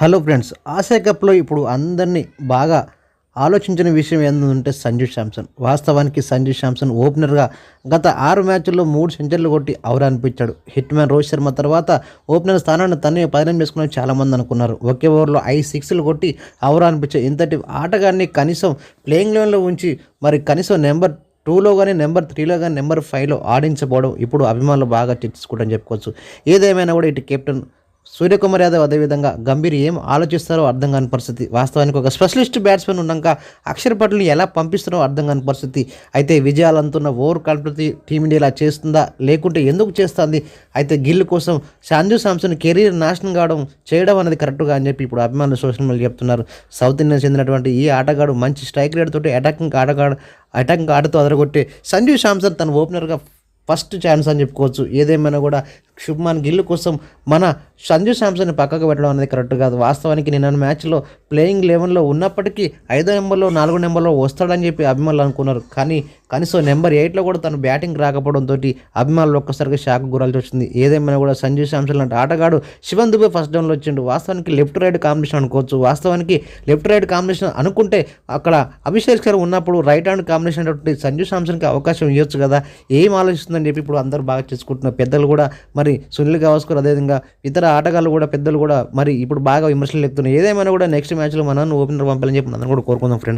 Hello friends Asia కప్లో ఇప్పుడు అందరినీ బాగా ఆలోచించిన విషయం ఏంటంటే సంజు శాంసన్. వాస్తవానికి సంజు శాంసన్ ఓపెనర్గా గత ఆరు మ్యాచ్ల్లో మూడు సెంచర్లు కొట్టి అవరనిపించాడు హిట్ మ్యాన్ రోహిత్ శర్మ తర్వాత ఓపెనర్ స్థానాన్ని తనే పదనం చేసుకుని చాలామంది అనుకున్నారు. ఒకే ఓవర్లో ఐదు సిక్స్లు కొట్టి అవరా ఇంతటి ఆటగాన్ని కనీసం ప్లేయింగ్ లెవెన్లో ఉంచి మరి కనీసం నెంబర్ టూలో కానీ నెంబర్ త్రీలో కానీ నెంబర్ ఫైవ్లో ఆడించబోవడం ఇప్పుడు అభిమానులు బాగా చర్చించుకోవడం చెప్పుకోవచ్చు. ఏదేమైనా కూడా ఇటు కెప్టెన్ సూర్యకుమార్ యాదవ్ అదేవిధంగా గంభీర్ ఏం ఆలోచిస్తారో అర్థం కాని పరిస్థితి. వాస్తవానికి ఒక స్పెషలిస్ట్ బ్యాట్స్మెన్ ఉన్నాక అక్షర్ పటేల్ని ఎలా పంపిస్తారో అర్థం కాని పరిస్థితి. అయితే విజయాలు అందుతున్న ఓవర్ కాన్ఫిడెన్స్ టీమిండియా ఇలా చేస్తుందా? లేకుంటే ఎందుకు చేస్తుంది? అయితే గిల్ కోసం సంజు సామ్సన్ కెరీర్ నాశనం కావడం చేయడం అనేది కరెక్ట్గా అని చెప్పి ఇప్పుడు అభిమానులు సోషల్ మీడియా చెప్తున్నారు. సౌత్ ఇండియన్ చెందినటువంటి ఈ ఆటగాడు మంచి స్ట్రైక్ రేట్ తోటి అటాకింగ్ ఆటగాడు అటాకింగ్ ఆటతో అదరగొట్టే సంజు సామ్సన్ తన ఓపెనర్గా ఫస్ట్ ఛాన్స్ అని చెప్పుకోవచ్చు. ఏదేమైనా కూడా శుభ్మాన్ గిల్ కోసం మన సంజు శాంసన్ పక్కకు పెట్టడం అనేది కరెక్ట్ కాదు. వాస్తవానికి నిన్న మ్యాచ్లో ప్లేయింగ్ లెవెన్లో ఉన్నప్పటికీ ఐదో నెంబర్లో నాలుగో నెంబర్లో వస్తాడని చెప్పి అభిమానులు అనుకున్నారు. కానీ కనీసం నెంబర్ ఎయిట్లో కూడా తను బ్యాటింగ్ రాకపోవడంతో అభిమానులు ఒక్కసారిగా షాక్ గురాల్సి వచ్చింది ఏదేమైనా కూడా సంజు శాంసన్ లాంటి ఆటగాడు శివన్ దుబే ఫస్ట్ డౌన్లో వచ్చిండు. వాస్తవానికి లెఫ్ట్ రైట్ కాంబినేషన్ అనుకోవచ్చు. వాస్తవానికి లెఫ్ట్ రైట్ కాంబినేషన్ అనుకుంటే అక్కడ అభిషేక్ గారు ఉన్నప్పుడు రైట్ హ్యాండ్ కాంబినేషన్ అటువంటి సంజు శాంసన్కి అవకాశం ఇవ్వచ్చు కదా. ఏం ఆలోచిస్తుందని చెప్పి ఇప్పుడు అందరూ బాగా చేసుకుంటున్నారు. పెద్దలు కూడా మరి సునీల్ గవాస్కర్ అదేవిధంగా ఇతర ఆటగాళ్ళు కూడా పెద్దలు కూడా మరి ఇప్పుడు బాగా విమర్శలు ఎక్కుతున్నాయి ఏదేమైనా కూడా నెక్స్ట్ మ్యాచ్లో మనం ఓపెనర్ పంపాలని చెప్పి అందరం కూడా కోరుకుందాం ఫ్రెండ్స్